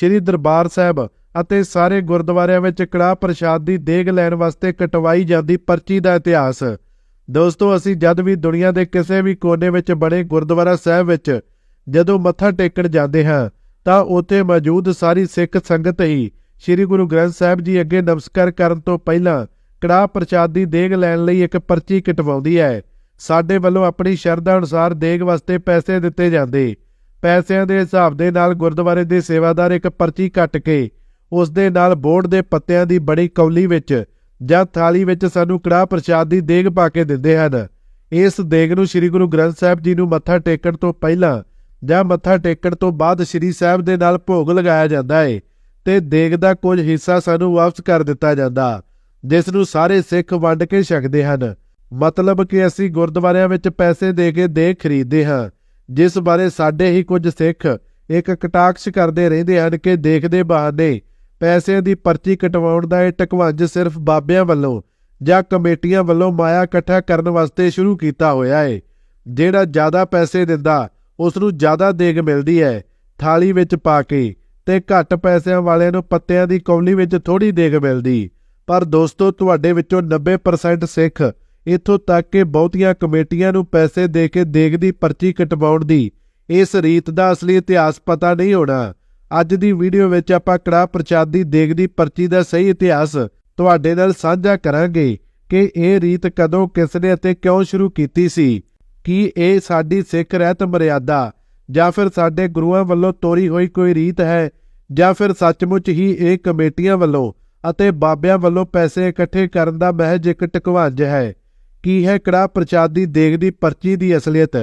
ਸ੍ਰੀ ਦਰਬਾਰ ਸਾਹਿਬ ਅਤੇ ਸਾਰੇ ਗੁਰਦੁਆਰਿਆਂ ਵਿੱਚ ਕੜਾਹ ਪ੍ਰਸ਼ਾਦ ਦੀ ਦੇਗ ਲੈਣ ਵਾਸਤੇ ਕਟਵਾਈ ਜਾਂਦੀ ਪਰਚੀ ਦਾ ਇਤਿਹਾਸ। ਦੋਸਤੋ, ਅਸੀਂ ਜਦ ਵੀ ਦੁਨੀਆ ਦੇ ਕਿਸੇ ਵੀ ਕੋਨੇ ਵਿੱਚ ਬਣੇ ਗੁਰਦੁਆਰਾ ਸਾਹਿਬ ਵਿੱਚ ਜਦੋਂ ਮੱਥਾ ਟੇਕਣ ਜਾਂਦੇ ਹਾਂ, ਤਾਂ ਉੱਥੇ ਮੌਜੂਦ ਸਾਰੀ ਸਿੱਖ ਸੰਗਤ ਹੀ ਸ੍ਰੀ ਗੁਰੂ ਗ੍ਰੰਥ ਸਾਹਿਬ ਜੀ ਅੱਗੇ ਨਮਸਕਾਰ ਕਰਨ ਤੋਂ ਪਹਿਲਾਂ ਕੜਾਹ ਪ੍ਰਸ਼ਾਦ ਦੀ ਦੇਗ ਲੈਣ ਲਈ ਇੱਕ ਪਰਚੀ ਕਟਵਾਉਂਦੀ ਹੈ। ਸਾਡੇ ਵੱਲੋਂ ਆਪਣੀ ਸ਼ਰਧਾ ਅਨੁਸਾਰ ਦੇਗ ਵਾਸਤੇ ਪੈਸੇ ਦਿੱਤੇ ਜਾਂਦੇ। ਪੈਸਿਆਂ ਦੇ ਹਿਸਾਬ ਦੇ ਨਾਲ ਗੁਰਦੁਆਰੇ ਦੇ ਸੇਵਾਦਾਰ ਇੱਕ ਪਰਚੀ ਕੱਟ ਕੇ ਉਸ ਦੇ ਨਾਲ ਬੋਰਡ ਦੇ ਪੱਤਿਆਂ ਦੀ ਬੜੀ ਕੌਲੀ ਵਿੱਚ ਜਾਂ ਥਾਲੀ ਵਿੱਚ ਸਾਨੂੰ ਕੜਾਹ ਪ੍ਰਸ਼ਾਦ ਦੀ ਦੇਗ ਪਾ ਕੇ ਦਿੰਦੇ ਹਨ। ਇਸ ਦੇਗ ਨੂੰ ਸ੍ਰੀ ਗੁਰੂ ਗ੍ਰੰਥ ਸਾਹਿਬ ਜੀ ਨੂੰ ਮੱਥਾ ਟੇਕਣ ਤੋਂ ਪਹਿਲਾਂ ਜਾਂ ਮੱਥਾ ਟੇਕਣ ਤੋਂ ਬਾਅਦ ਸ੍ਰੀ ਸਾਹਿਬ ਦੇ ਨਾਲ ਭੋਗ ਲਗਾਇਆ ਜਾਂਦਾ ਹੈ ਤੇ ਦੇਗ ਦਾ ਕੁਝ ਹਿੱਸਾ ਸਾਨੂੰ ਵਾਪਸ ਕਰ ਦਿੱਤਾ ਜਾਂਦਾ, ਜਿਸ ਨੂੰ ਸਾਰੇ ਸਿੱਖ ਵੰਡ ਕੇ ਛਕਦੇ ਹਨ। ਮਤਲਬ ਕਿ ਅਸੀਂ ਗੁਰਦੁਆਰਿਆਂ ਵਿੱਚ ਪੈਸੇ ਦੇ ਕੇ ਦੇਗ ਖਰੀਦਦੇ ਹਾਂ। ਜਿਸ ਬਾਰੇ ਸਾਡੇ ਹੀ ਕੁਝ ਸਿੱਖ ਇੱਕ ਕਟਾਕਸ਼ ਕਰਦੇ ਰਹਿੰਦੇ ਹਨ ਕਿ ਦੇਖਦੇ ਬਹਾਨੇ ਪੈਸਿਆਂ ਦੀ ਪਰਚੀ ਕਟਵਾਉਣ ਦਾ ਇਹ ਟਕਵੰਜ ਸਿਰਫ ਬਾਬਿਆਂ ਵੱਲੋਂ ਜਾਂ ਕਮੇਟੀਆਂ ਵੱਲੋਂ ਮਾਇਆ ਇਕੱਠਾ ਕਰਨ ਵਾਸਤੇ ਸ਼ੁਰੂ ਕੀਤਾ ਹੋਇਆ ਹੈ ਜਿਹੜਾ ਜ਼ਿਆਦਾ ਪੈਸੇ ਦਿੰਦਾ ਉਸ ਨੂੰ ਜ਼ਿਆਦਾ ਦੇਗ ਮਿਲਦੀ ਹੈ ਥਾਲੀ ਵਿੱਚ ਪਾ ਕੇ ਤੇ ਘੱਟ ਪੈਸਿਆਂ ਵਾਲਿਆਂ ਨੂੰ ਪੱਤਿਆਂ ਦੀ ਕੌਲੀ ਵਿੱਚ ਥੋੜੀ ਦੇਗ ਮਿਲਦੀ। ਪਰ ਦੋਸਤੋ, ਤੁਹਾਡੇ ਵਿੱਚੋਂ 90% ਸਿੱਖ ਇੱਥੋਂ ਤੱਕ ਕਿ ਬਹੁਤੀਆਂ ਕਮੇਟੀਆਂ ਨੂੰ ਪੈਸੇ ਦੇ ਕੇ ਦੇਗਦੀ ਪਰਚੀ ਕਟਵਾਉਣ ਦੀ ਇਸ ਰੀਤ ਦਾ ਅਸਲੀ ਇਤਿਹਾਸ ਪਤਾ ਨਹੀਂ ਹੋਣਾ। ਅੱਜ ਦੀ ਵੀਡੀਓ ਵਿੱਚ ਆਪਾਂ ਕੜਾਹ ਪ੍ਰਸ਼ਾਦ ਦੀ ਦੇਗਦੀ ਪਰਚੀ ਦਾ ਸਹੀ ਇਤਿਹਾਸ ਤੁਹਾਡੇ ਨਾਲ ਸਾਂਝਾ ਕਰਾਂਗੇ ਕਿ ਇਹ ਰੀਤ ਕਦੋਂ ਕਿਸ ਨੇ ਅਤੇ ਕਿਉਂ ਸ਼ੁਰੂ ਕੀਤੀ ਸੀ। ਕੀ ਇਹ ਸਾਡੀ ਸਿੱਖ ਰਹਿਤ ਮਰਿਆਦਾ ਜਾਂ ਫਿਰ ਸਾਡੇ ਗੁਰੂਆਂ ਵੱਲੋਂ ਤੋਰੀ ਹੋਈ ਕੋਈ ਰੀਤ ਹੈ ਜਾਂ ਫਿਰ ਸੱਚਮੁੱਚ ਹੀ ਇਹ ਕਮੇਟੀਆਂ ਵੱਲੋਂ ਅਤੇ ਬਾਬਿਆਂ ਵੱਲੋਂ ਪੈਸੇ ਇਕੱਠੇ ਕਰਨ ਦਾ ਮਹਿਜ ਇੱਕ ਟਕਵਾਂਜ ਹੈ? ਕੀ ਹੈ ਕੜਾਹ ਪ੍ਰਸ਼ਾਦ ਦੀ ਦੇਖਦੀ ਪਰਚੀ ਦੀ ਅਸਲੀਅਤ?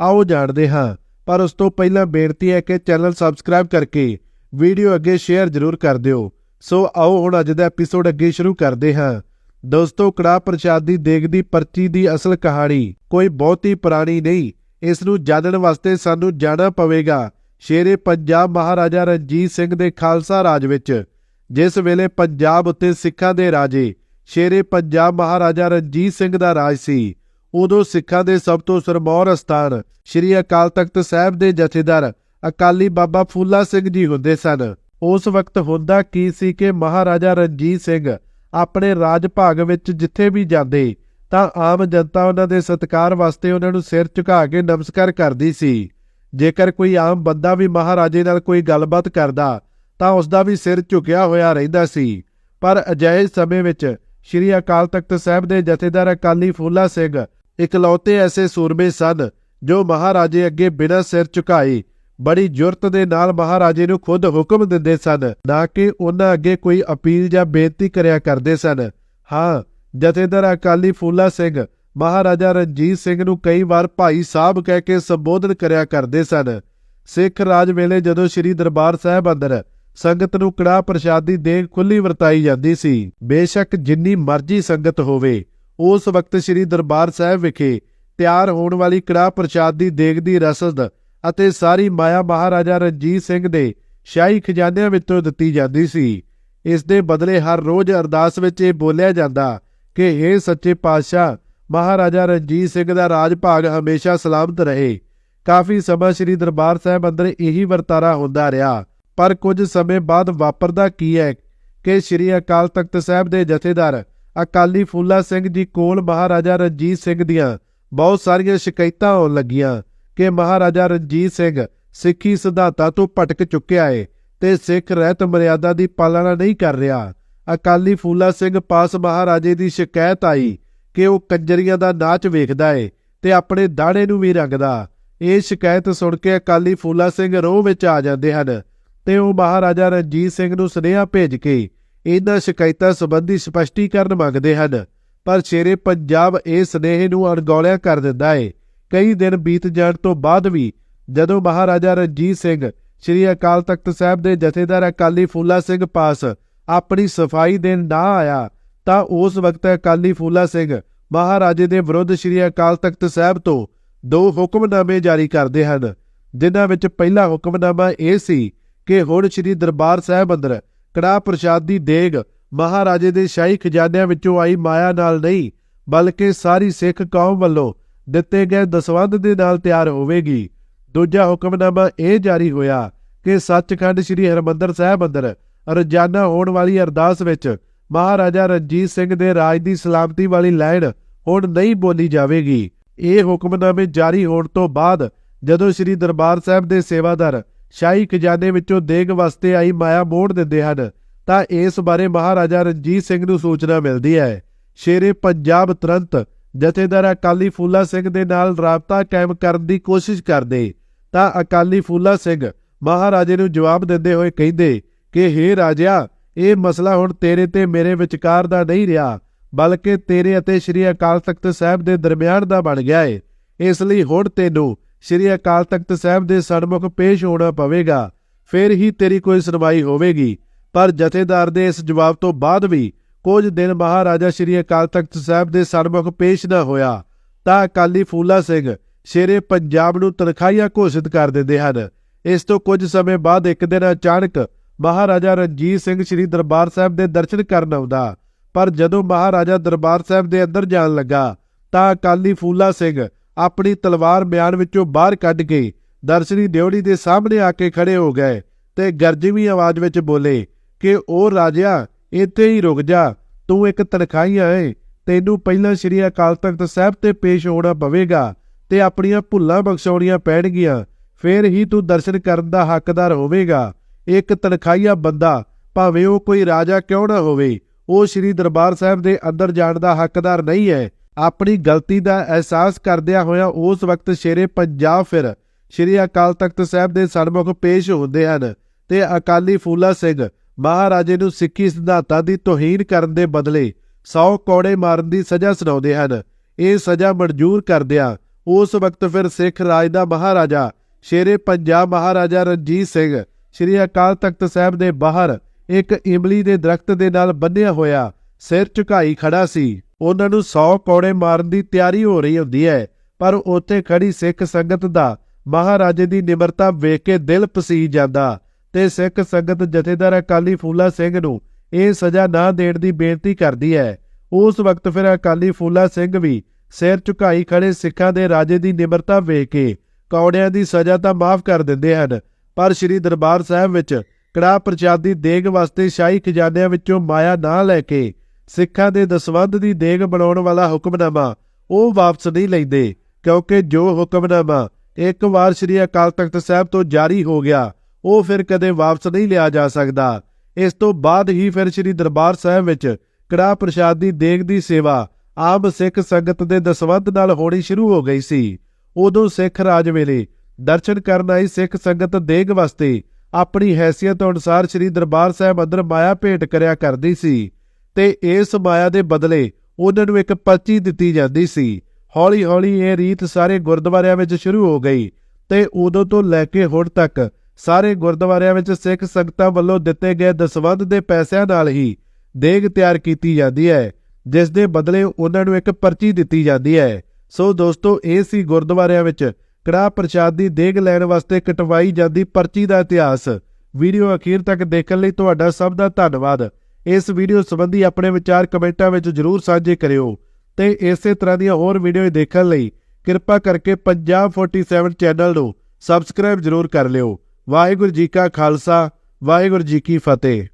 ਆਓ ਜਾਣਦੇ ਹਾਂ। ਪਰ ਉਸ ਤੋਂ ਪਹਿਲਾਂ ਬੇਨਤੀ ਹੈ ਕਿ ਚੈਨਲ ਸਬਸਕ੍ਰਾਈਬ ਕਰਕੇ ਵੀਡੀਓ ਅੱਗੇ ਸ਼ੇਅਰ ਜ਼ਰੂਰ ਕਰ ਦਿਓ। ਸੋ ਆਓ ਹੁਣ ਅੱਜ ਦਾ ਐਪੀਸੋਡ ਅੱਗੇ ਸ਼ੁਰੂ ਕਰਦੇ ਹਾਂ। ਦੋਸਤੋ, ਕੜਾਹ ਪ੍ਰਸ਼ਾਦ ਦੀ ਦੇਖਦੀ ਪਰਚੀ ਦੀ ਅਸਲ ਕਹਾਣੀ ਕੋਈ ਬਹੁਤੀ ਪੁਰਾਣੀ ਨਹੀਂ। ਇਸ ਨੂੰ ਜਾਣਨ ਵਾਸਤੇ ਸਾਨੂੰ ਜਾਣਾ ਪਵੇਗਾ ਸ਼ੇਰੇ ਪੰਜਾਬ ਮਹਾਰਾਜਾ ਰਣਜੀਤ ਸਿੰਘ ਦੇ ਖਾਲਸਾ ਰਾਜ ਵਿੱਚ, ਜਿਸ ਵੇਲੇ ਪੰਜਾਬ ਉੱਤੇ ਸਿੱਖਾਂ ਦੇ ਰਾਜੇ ਸ਼ੇਰੇ ਪੰਜਾਬ ਮਹਾਰਾਜਾ ਰਣਜੀਤ ਸਿੰਘ ਦਾ ਰਾਜ ਸੀ। ਉਦੋਂ ਸਿੱਖਾਂ ਦੇ ਸਭ ਤੋਂ ਸਰਮੌਰ ਅਸਥਾਨ ਸ਼੍ਰੀ ਅਕਾਲ ਤਖਤ ਸਾਹਿਬ ਦੇ ਜਥੇਦਾਰ ਅਕਾਲੀ ਬਾਬਾ ਫੂਲਾ ਸਿੰਘ ਜੀ ਹੁੰਦੇ ਸਨ। ਉਸ ਵਕਤ ਹੁੰਦਾ ਕੀ ਸੀ ਕਿ ਮਹਾਰਾਜਾ ਰਣਜੀਤ ਸਿੰਘ ਆਪਣੇ ਰਾਜ ਭਾਗ ਵਿੱਚ ਜਿੱਥੇ ਵੀ ਜਾਂਦੇ, ਤਾਂ ਆਮ ਜਨਤਾ ਉਹਨਾਂ ਦੇ ਸਤਿਕਾਰ ਵਾਸਤੇ ਉਹਨਾਂ ਨੂੰ ਸਿਰ ਝੁਕਾ ਕੇ ਨਮਸਕਾਰ ਕਰਦੀ ਸੀ। ਜੇਕਰ ਕੋਈ ਆਮ ਬੰਦਾ ਵੀ ਮਹਾਰਾਜੇ ਨਾਲ ਕੋਈ ਗੱਲਬਾਤ ਕਰਦਾ, ਤਾਂ ਉਸ ਦਾ ਵੀ ਸਿਰ ਝੁਕਿਆ ਹੋਇਆ ਰਹਿੰਦਾ ਸੀ। ਪਰ ਅਜਿਹੇ ਸਮੇਂ ਵਿੱਚ ਸ਼੍ਰੀ ਅਕਾਲ ਤਖਤ ਸਾਹਿਬ ਦੇ ਜਥੇਦਾਰ ਅਕਾਲੀ ਫੂਲਾ ਸਿੰਘ, ਇਕਲੌਤੇ ਐਸੇ ਸੂਰਮੇ ਸਨ, ਜੋ ਮਹਾਰਾਜੇ ਅੱਗੇ ਬਿਨਾਂ ਸਿਰ ਝੁਕਾਏ, ਬੜੀ ਜੁਰਤ ਦੇ ਨਾਲ ਮਹਾਰਾਜੇ ਨੂੰ ਖੁਦ ਹੁਕਮ ਦਿੰਦੇ ਸਨ, ਨਾ ਕਿ ਉਹਨਾਂ ਅੱਗੇ ਕੋਈ ਅਪੀਲ ਜਾਂ ਬੇਨਤੀ ਕਰਿਆ ਕਰਦੇ ਸਨ। ਹਾਂ, ਜਥੇਦਾਰ ਅਕਾਲੀ ਫੂਲਾ ਸਿੰਘ, ਮਹਾਰਾਜਾ ਰਣਜੀਤ ਸਿੰਘ ਨੂੰ ਕਈ ਵਾਰ ਭਾਈ ਸਾਹਿਬ ਕਹਿ ਕੇ ਸੰਬੋਧਨ ਕਰਿਆ ਕਰਦੇ ਸਨ। ਸਿੱਖ ਰਾਜ ਵੇਲੇ ਜਦੋਂ ਸ੍ਰੀ ਦਰਬਾਰ ਸਾਹਿਬ ਅੰਦਰ ਸੰਗਤ ਨੂੰ ਕੜਾਹ ਪ੍ਰਸ਼ਾਦ ਦੀ ਦੇਗ ਖੁੱਲੀ ਵਰਤਾਈ ਜਾਂਦੀ ਸੀ। ਬੇਸ਼ੱਕ ਜਿੰਨੀ ਮਰਜ਼ੀ ਸੰਗਤ ਹੋਵੇ, ਉਸ ਵਕਤ ਸ੍ਰੀ ਦਰਬਾਰ ਸਾਹਿਬ ਵਿਖੇ ਤਿਆਰ ਹੋਣ ਵਾਲੀ ਕੜਾਹ ਪ੍ਰਸ਼ਾਦ ਦੀ ਦੇਗ ਦੀ ਰਸਦ ਅਤੇ ਸਾਰੀ ਮਾਇਆ ਮਹਾਰਾਜਾ ਰਣਜੀਤ ਸਿੰਘ ਦੇ ਸ਼ਾਹੀ ਖਜ਼ਾਨਿਆਂ ਵਿੱਚੋਂ ਦਿੱਤੀ ਜਾਂਦੀ ਸੀ। ਇਸ ਦੇ ਬਦਲੇ ਹਰ ਰੋਜ਼ ਅਰਦਾਸ ਵਿੱਚ ਇਹ ਬੋਲਿਆ ਜਾਂਦਾ ਕਿ हे ਸੱਚੇ ਪਾਤਸ਼ਾਹ, ਮਹਾਰਾਜਾ ਰਣਜੀਤ ਸਿੰਘ ਦਾ ਰਾਜ ਭਾਗ ਹਮੇਸ਼ਾ ਸਲਾਮਤ ਰਹੇ। ਕਾਫੀ ਸਮਾਂ ਸ੍ਰੀ ਦਰਬਾਰ ਸਾਹਿਬ ਅੰਦਰ ਇਹੀ ਵਰਤਾਰਾ ਹੁੰਦਾ ਰਿਹਾ। ਪਰ ਕੁਝ ਸਮੇਂ ਬਾਅਦ ਵਾਪਰਦਾ ਕੀ ਹੈ? ਕਿ ਸ੍ਰੀ ਅਕਾਲ ਤਖਤ ਸਾਹਿਬ ਦੇ ਜਥੇਦਾਰ ਅਕਾਲੀ ਫੂਲਾ ਸਿੰਘ ਜੀ ਕੋਲ ਮਹਾਰਾਜਾ ਰਣਜੀਤ ਸਿੰਘ ਦੀਆਂ ਬਹੁਤ ਸਾਰੀਆਂ ਸ਼ਿਕਾਇਤਾਂ ਆਉਣ ਲੱਗੀਆਂ ਕਿ ਮਹਾਰਾਜਾ ਰਣਜੀਤ ਸਿੰਘ ਸਿੱਖੀ ਸਿਧਾਂਤਾਂ ਤੋਂ ਭਟਕ ਚੁੱਕਿਆ ਏ ਤੇ ਸਿੱਖ ਰਹਿਤ ਮਰਿਆਦਾ ਦੀ ਪਾਲਣਾ ਨਹੀਂ ਕਰ ਰਿਹਾ। ਅਕਾਲੀ ਫੂਲਾ ਸਿੰਘ ਪਾਸ ਮਹਾਰਾਜੇ ਦੀ ਸ਼ਿਕਾਇਤ ਆਈ ਕਿ ਉਹ ਕੰਜਰੀਆਂ ਦਾ ਨਾਚ ਵੇਖਦਾ ਏ ਤੇ ਆਪਣੇ ਦਾੜੇ ਨੂੰ ਵੀ ਰੰਗਦਾ। ਇਹ ਸ਼ਿਕਾਇਤ ਸੁਣ ਕੇ ਅਕਾਲੀ ਫੂਲਾ ਸਿੰਘ ਰੋਹ ਵਿੱਚ ਆ ਜਾਂਦੇ ਹਨ ਤੇ ਉਹ ਮਹਾਰਾਜਾ ਰਣਜੀਤ ਸਿੰਘ ਨੂੰ ਸੁਨੇਹਾ ਭੇਜ ਕੇ ਇਹਨਾਂ ਸ਼ਿਕਾਇਤਾਂ ਸੰਬੰਧੀ ਸਪਸ਼ਟੀਕਰਨ ਮੰਗਦੇ ਹਨ। ਪਰ ਸ਼ੇਰੇ ਪੰਜਾਬ ਇਹ ਸੁਨੇਹੇ ਨੂੰ ਅਣਗੌਲਿਆ ਕਰ ਦਿੰਦਾ ਏ। ਕਈ ਦਿਨ ਬੀਤ ਜਾਣ ਤੋਂ ਬਾਅਦ ਵੀ ਜਦੋਂ ਮਹਾਰਾਜਾ ਰਣਜੀਤ ਸਿੰਘ ਸ੍ਰੀ ਅਕਾਲ ਤਖਤ ਸਾਹਿਬ ਦੇ ਜਥੇਦਾਰ ਅਕਾਲੀ ਫੂਲਾ ਸਿੰਘ ਪਾਸ ਆਪਣੀ ਸਫ਼ਾਈ ਦੇਣ ਨਾ ਆਇਆ, ਤਾਂ ਉਸ ਵਕਤ ਅਕਾਲੀ ਫੂਲਾ ਸਿੰਘ ਮਹਾਰਾਜੇ ਦੇ ਵਿਰੁੱਧ ਸ੍ਰੀ ਅਕਾਲ ਤਖਤ ਸਾਹਿਬ ਤੋਂ ਦੋ ਹੁਕਮਨਾਮੇ ਜਾਰੀ ਕਰਦੇ ਹਨ। ਜਿਨ੍ਹਾਂ ਵਿੱਚ ਪਹਿਲਾ ਹੁਕਮਨਾਮਾ ਇਹ ਸੀ ਕਿ ਹੁਣ ਸ੍ਰੀ ਦਰਬਾਰ ਸਾਹਿਬ ਅੰਦਰ ਕੜਾਹ ਪ੍ਰਸ਼ਾਦ ਦੀ ਦੇਗ ਮਹਾਰਾਜੇ ਦੇ ਸ਼ਾਹੀ ਖਜ਼ਾਨਿਆਂ ਵਿੱਚੋਂ ਆਈ ਮਾਇਆ ਨਾਲ ਨਹੀਂ, ਬਲਕਿ ਸਾਰੀ ਸਿੱਖ ਕੌਮ ਵੱਲੋਂ ਦਿੱਤੇ ਗਏ ਦਸਵੰਧ ਦੇ ਨਾਲ ਤਿਆਰ ਹੋਵੇਗੀ। ਦੂਜਾ ਹੁਕਮਨਾਮਾ ਇਹ ਜਾਰੀ ਹੋਇਆ ਕਿ ਸੱਚਖੰਡ ਸ੍ਰੀ ਹਰਿਮੰਦਰ ਸਾਹਿਬ ਅੰਦਰ ਰੋਜ਼ਾਨਾ ਹੋਣ ਵਾਲੀ ਅਰਦਾਸ ਵਿੱਚ ਮਹਾਰਾਜਾ ਰਣਜੀਤ ਸਿੰਘ ਦੇ ਰਾਜ ਦੀ ਸਲਾਮਤੀ ਵਾਲੀ ਲਾਈਨ ਹੁਣ ਨਹੀਂ ਬੋਲੀ ਜਾਵੇਗੀ। ਇਹ ਹੁਕਮਨਾਮੇ ਜਾਰੀ ਹੋਣ ਤੋਂ ਬਾਅਦ ਜਦੋਂ ਸ੍ਰੀ ਦਰਬਾਰ ਸਾਹਿਬ ਦੇ ਸੇਵਾਦਾਰ ਸ਼ਾਹੀ ਖਜ਼ਾਨੇ ਵਿੱਚੋਂ ਦੇਗ ਵਾਸਤੇ ਆਈ ਮਾਇਆ ਮੋੜ ਦਿੰਦੇ ਹਨ, ਤਾਂ ਇਸ ਬਾਰੇ ਮਹਾਰਾਜਾ ਰਣਜੀਤ ਸਿੰਘ ਨੂੰ ਸੂਚਨਾ ਮਿਲਦੀ ਹੈ। ਸ਼ੇਰੇ ਪੰਜਾਬ ਤੁਰੰਤ ਜਥੇਦਾਰ ਅਕਾਲੀ ਫੂਲਾ ਸਿੰਘ ਦੇ ਨਾਲ ਰਾਬਤਾ ਕਾਇਮ ਕਰਨ ਦੀ ਕੋਸ਼ਿਸ਼ ਕਰਦੇ। ਤਾਂ ਅਕਾਲੀ ਫੂਲਾ ਸਿੰਘ ਮਹਾਰਾਜੇ ਨੂੰ ਜਵਾਬ ਦਿੰਦੇ ਹੋਏ ਕਹਿੰਦੇ ਕਿ, ਹੇ ਰਾਜਾ ਇਹ ਮਸਲਾ ਹੁਣ ਤੇਰੇ ਤੇ ਮੇਰੇ ਵਿਚਕਾਰ ਦਾ ਨਹੀਂ ਰਿਹਾ, ਬਲਕਿ ਤੇਰੇ ਅਤੇ ਸ੍ਰੀ ਅਕਾਲ ਤਖਤ ਸਾਹਿਬ ਦੇ ਦਰਮਿਆਨ ਦਾ ਬਣ ਗਿਆ ਏ। ਇਸ ਲਈ ਹੁਣ ਤੈਨੂੰ ਸ੍ਰੀ ਅਕਾਲ ਤਖਤ ਸਾਹਿਬ ਦੇ ਸਨਮੁਖ ਪੇਸ਼ ਹੋਣਾ ਪਵੇਗਾ, ਫਿਰ ਹੀ ਤੇਰੀ ਕੋਈ ਸੁਣਵਾਈ ਹੋਵੇਗੀ। ਪਰ ਜਥੇਦਾਰ ਦੇ ਇਸ ਜਵਾਬ ਤੋਂ ਬਾਅਦ ਵੀ ਕੁਝ ਦਿਨ ਮਹਾਰਾਜਾ ਸ੍ਰੀ ਅਕਾਲ ਤਖਤ ਸਾਹਿਬ ਦੇ ਸਨਮੁਖ ਪੇਸ਼ ਨਾ ਹੋਇਆ, ਤਾਂ ਅਕਾਲੀ ਫੂਲਾ ਸਿੰਘ ਸ਼ੇਰੇ ਪੰਜਾਬ ਨੂੰ ਤਨਖਾਹੀਆ ਘੋਸ਼ਿਤ ਕਰ ਦਿੰਦੇ ਹਨ। ਇਸ ਤੋਂ ਕੁਝ ਸਮੇਂ ਬਾਅਦ ਇੱਕ ਦਿਨ ਅਚਾਨਕ ਮਹਾਰਾਜਾ ਰਣਜੀਤ ਸਿੰਘ ਸ੍ਰੀ ਦਰਬਾਰ ਸਾਹਿਬ ਦੇ ਦਰਸ਼ਨ ਕਰਨ ਆਉਂਦਾ, ਪਰ ਜਦੋਂ ਮਹਾਰਾਜਾ ਦਰਬਾਰ ਸਾਹਿਬ ਦੇ ਅੰਦਰ ਜਾਣ ਲੱਗਾ, ਤਾਂ ਅਕਾਲੀ ਫੂਲਾ ਸਿੰਘ ਆਪਣੀ ਤਲਵਾਰ ਮਿਆਨ ਵਿੱਚੋਂ ਬਾਹਰ ਕੱਢ ਕੇ ਦਰਸ਼ਨੀ ਡਿਉੜੀ ਦੇ ਸਾਹਮਣੇ ਆ ਕੇ ਖੜੇ ਹੋ ਗਏ ਤੇ ਗਰਜਵੀਂ ਆਵਾਜ਼ ਵਿੱਚ ਬੋਲੇ ਕਿ ਉਹ ਰਾਜਾ ਇੱਥੇ ਹੀ ਰੁਕ ਜਾ, ਤੂੰ ਇੱਕ ਤਨਖਾਹੀਆ ਏ ਤੈਨੂੰ ਪਹਿਲਾਂ ਸ੍ਰੀ ਅਕਾਲ ਤਖਤ ਸਾਹਿਬ ਤੇ ਪੇਸ਼ ਹੋਣਾ ਪਵੇਗਾ ਤੇ ਆਪਣੀਆਂ ਭੁੱਲਾਂ ਬਖਸ਼ਾਉਣੀਆਂ ਪੈਣਗੀਆਂ, ਫੇਰ ਹੀ ਤੂੰ ਦਰਸ਼ਨ ਕਰਨ ਦਾ ਹੱਕਦਾਰ ਹੋਵੇਗਾ। ਇੱਕ ਤਨਖਾਹੀਆ ਬੰਦਾ, ਭਾਵੇਂ ਉਹ ਕੋਈ ਰਾਜਾ ਕਿਉਂ ਨਾ ਹੋਵੇ, ਉਹ ਸ੍ਰੀ ਦਰਬਾਰ ਸਾਹਿਬ ਦੇ ਅੰਦਰ ਜਾਣ ਦਾ ਹੱਕਦਾਰ ਨਹੀਂ ਹੈ। ਆਪਣੀ ਗਲਤੀ ਦਾ ਅਹਿਸਾਸ ਕਰਦਿਆਂ ਹੋਇਆ ਉਸ ਵਕਤ ਸ਼ੇਰੇ ਪੰਜਾਬ ਫਿਰ ਸ੍ਰੀ ਅਕਾਲ ਤਖਤ ਸਾਹਿਬ ਦੇ ਸਨਮੁਖ ਪੇਸ਼ ਹੁੰਦੇ ਹਨ ਤੇ ਅਕਾਲੀ ਫੂਲਾ ਸਿੰਘ ਮਹਾਰਾਜੇ ਨੂੰ ਸਿੱਖੀ ਸਿਧਾਂਤਾਂ ਦੀ ਤੋਹੀਨ ਕਰਨ ਦੇ ਬਦਲੇ 100 ਕੋੜੇ ਮਾਰਨ ਦੀ ਸਜ਼ਾ ਸੁਣਾਉਂਦੇ ਹਨ। ਇਹ ਸਜ਼ਾ ਮਨਜ਼ੂਰ ਕਰਦਿਆਂ ਉਸ ਵਕਤ ਫਿਰ ਸਿੱਖ ਰਾਜ ਦਾ ਮਹਾਰਾਜਾ ਸ਼ੇਰੇ ਪੰਜਾਬ ਮਹਾਰਾਜਾ ਰਣਜੀਤ ਸਿੰਘ ਸ੍ਰੀ ਅਕਾਲ ਤਖਤ ਸਾਹਿਬ ਦੇ ਬਾਹਰ ਇੱਕ ਇਮਲੀ ਦੇ ਦਰਖਤ ਦੇ ਨਾਲ ਬੰਨਿਆ ਹੋਇਆ ਸਿਰ ਝੁਕਾਈ ਖੜਾ ਸੀ। ਉਹਨਾਂ ਨੂੰ 100 ਕੌੜੇ ਮਾਰਨ ਦੀ ਤਿਆਰੀ ਹੋ ਰਹੀ ਹੁੰਦੀ ਹੈ, ਪਰ ਉੱਥੇ ਖੜੀ ਸਿੱਖ ਸੰਗਤ ਦਾ ਮਹਾਰਾਜੇ ਦੀ ਨਿਮਰਤਾ ਵੇਖ ਕੇ ਦਿਲ ਪਸੀ ਜਾਂਦਾ ਤੇ ਸਿੱਖ ਸੰਗਤ ਜਥੇਦਾਰ ਅਕਾਲੀ ਫੂਲਾ ਸਿੰਘ ਨੂੰ ਇਹ ਸਜ਼ਾ ਨਾ ਦੇਣ ਦੀ ਬੇਨਤੀ ਕਰਦੀ ਹੈ। ਉਸ ਵਕਤ ਫਿਰ ਅਕਾਲੀ ਫੂਲਾ ਸਿੰਘ ਵੀ ਸਿਰ ਝੁਕਾਈ ਖੜੇ ਸਿੱਖਾਂ ਦੇ ਰਾਜੇ ਦੀ ਨਿਮਰਤਾ ਵੇਖ ਕੇ ਕੌੜਿਆਂ ਦੀ ਸਜ਼ਾ ਤਾਂ ਮਾਫ ਕਰ ਦਿੰਦੇ ਹਨ, ਪਰ ਸ੍ਰੀ ਦਰਬਾਰ ਸਾਹਿਬ ਵਿੱਚ ਕੜਾਹ ਪ੍ਰਸ਼ਾਦੀ ਦੇਗ ਵਾਸਤੇ ਸ਼ਾਹੀ ਖਜ਼ਾਨਿਆਂ ਵਿੱਚੋਂ ਮਾਇਆ ਨਾ ਲੈ ਕੇ ਸਿੱਖਾਂ ਦੇ ਦਸਵੰਧ ਦੀ ਦੇਗ ਬਣਾਉਣ ਵਾਲਾ ਹੁਕਮਨਾਮਾ ਉਹ ਵਾਪਸ ਨਹੀਂ ਲੈਂਦੇ, ਕਿਉਂਕਿ ਜੋ ਹੁਕਮਨਾਮਾ ਇੱਕ ਵਾਰ ਸ੍ਰੀ ਅਕਾਲ ਤਖਤ ਸਾਹਿਬ ਤੋਂ ਜਾਰੀ ਹੋ ਗਿਆ, ਉਹ ਫਿਰ ਕਦੇ ਵਾਪਸ ਨਹੀਂ ਲਿਆ ਜਾ ਸਕਦਾ। ਇਸ ਤੋਂ ਬਾਅਦ ਹੀ ਫਿਰ ਸ੍ਰੀ ਦਰਬਾਰ ਸਾਹਿਬ ਵਿੱਚ ਕੜਾਹ ਪ੍ਰਸ਼ਾਦ ਦੀ ਦੇਗ ਦੀ ਸੇਵਾ ਆਮ ਸਿੱਖ ਸੰਗਤ ਦੇ ਦਸਵੰਧ ਨਾਲ ਹੋਣੀ ਸ਼ੁਰੂ ਹੋ ਗਈ ਸੀ। ਉਦੋਂ ਸਿੱਖ ਰਾਜ ਵੇਲੇ ਦਰਸ਼ਨ ਕਰਨ ਆਈ ਸਿੱਖ ਸੰਗਤ ਦੇਗ ਵਾਸਤੇ ਆਪਣੀ ਹੈਸੀਅਤ ਅਨੁਸਾਰ ਸ੍ਰੀ ਦਰਬਾਰ ਸਾਹਿਬ ਅੰਦਰ ਮਾਇਆ ਭੇਟ ਕਰਿਆ ਕਰਦੀ ਸੀ। ਤੇ ਇਸ ਮਾਇਆ ਦੇ ਬਦਲੇ ਉਹਨਾਂ ਨੂੰ ਇੱਕ ਪਰਚੀ ਦਿੱਤੀ ਜਾਂਦੀ ਸੀ। ਹੌਲੀ-ਹੌਲੀ ਇਹ ਰੀਤ ਸਾਰੇ ਗੁਰਦੁਆਰਿਆਂ ਵਿੱਚ ਸ਼ੁਰੂ ਹੋ ਗਈ ਤੇ ਉਦੋਂ ਤੋਂ ਲੈ ਕੇ ਹੁਣ ਤੱਕ ਸਾਰੇ ਗੁਰਦੁਆਰਿਆਂ ਵਿੱਚ ਸਿੱਖ ਸੰਗਤਾਂ ਵੱਲੋਂ ਦਿੱਤੇ ਗਏ ਦਸਵੰਧ ਦੇ ਪੈਸਿਆਂ ਨਾਲ ਹੀ ਦੇਗ ਤਿਆਰ ਕੀਤੀ ਜਾਂਦੀ ਹੈ, ਜਿਸ ਦੇ ਬਦਲੇ ਉਹਨਾਂ ਨੂੰ ਇੱਕ ਪਰਚੀ ਦਿੱਤੀ ਜਾਂਦੀ ਹੈ। ਸੋ ਦੋਸਤੋ, ਇਹ ਸੀ ਗੁਰਦੁਆਰਿਆਂ ਵਿੱਚ ਕੜਾਹ ਪ੍ਰਸ਼ਾਦ ਦੀ ਦੇਗ ਲੈਣ ਵਾਸਤੇ ਕਟਵਾਈ ਜਾਂਦੀ ਪਰਚੀ ਦਾ ਇਤਿਹਾਸ। ਵੀਡੀਓ ਅਖੀਰ ਤੱਕ ਦੇਖਣ ਲਈ ਤੁਹਾਡਾ ਸਭ ਦਾ ਧੰਨਵਾਦ। ਇਸ ਵੀਡੀਓ ਸੰਬੰਧੀ ਆਪਣੇ ਵਿਚਾਰ ਕਮੈਂਟਾਂ ਵਿੱਚ ਜਰੂਰ ਸਾਂਝੇ ਕਰਿਓ ਤੇ ਇਸੇ ਤਰ੍ਹਾਂ ਦੀਆਂ ਹੋਰ ਵੀਡੀਓ ਦੇਖਣ ਲਈ ਕਿਰਪਾ ਕਰਕੇ ਪੰਜਾਬ 47 ਚੈਨਲ ਨੂੰ ਸਬਸਕ੍ਰਾਈਬ ਜਰੂਰ ਕਰ ਲਿਓ। ਵਾਹਿਗੁਰੂ ਜੀ ਕਾ ਖਾਲਸਾ, ਵਾਹਿਗੁਰੂ ਜੀ ਕੀ ਫਤਿਹ।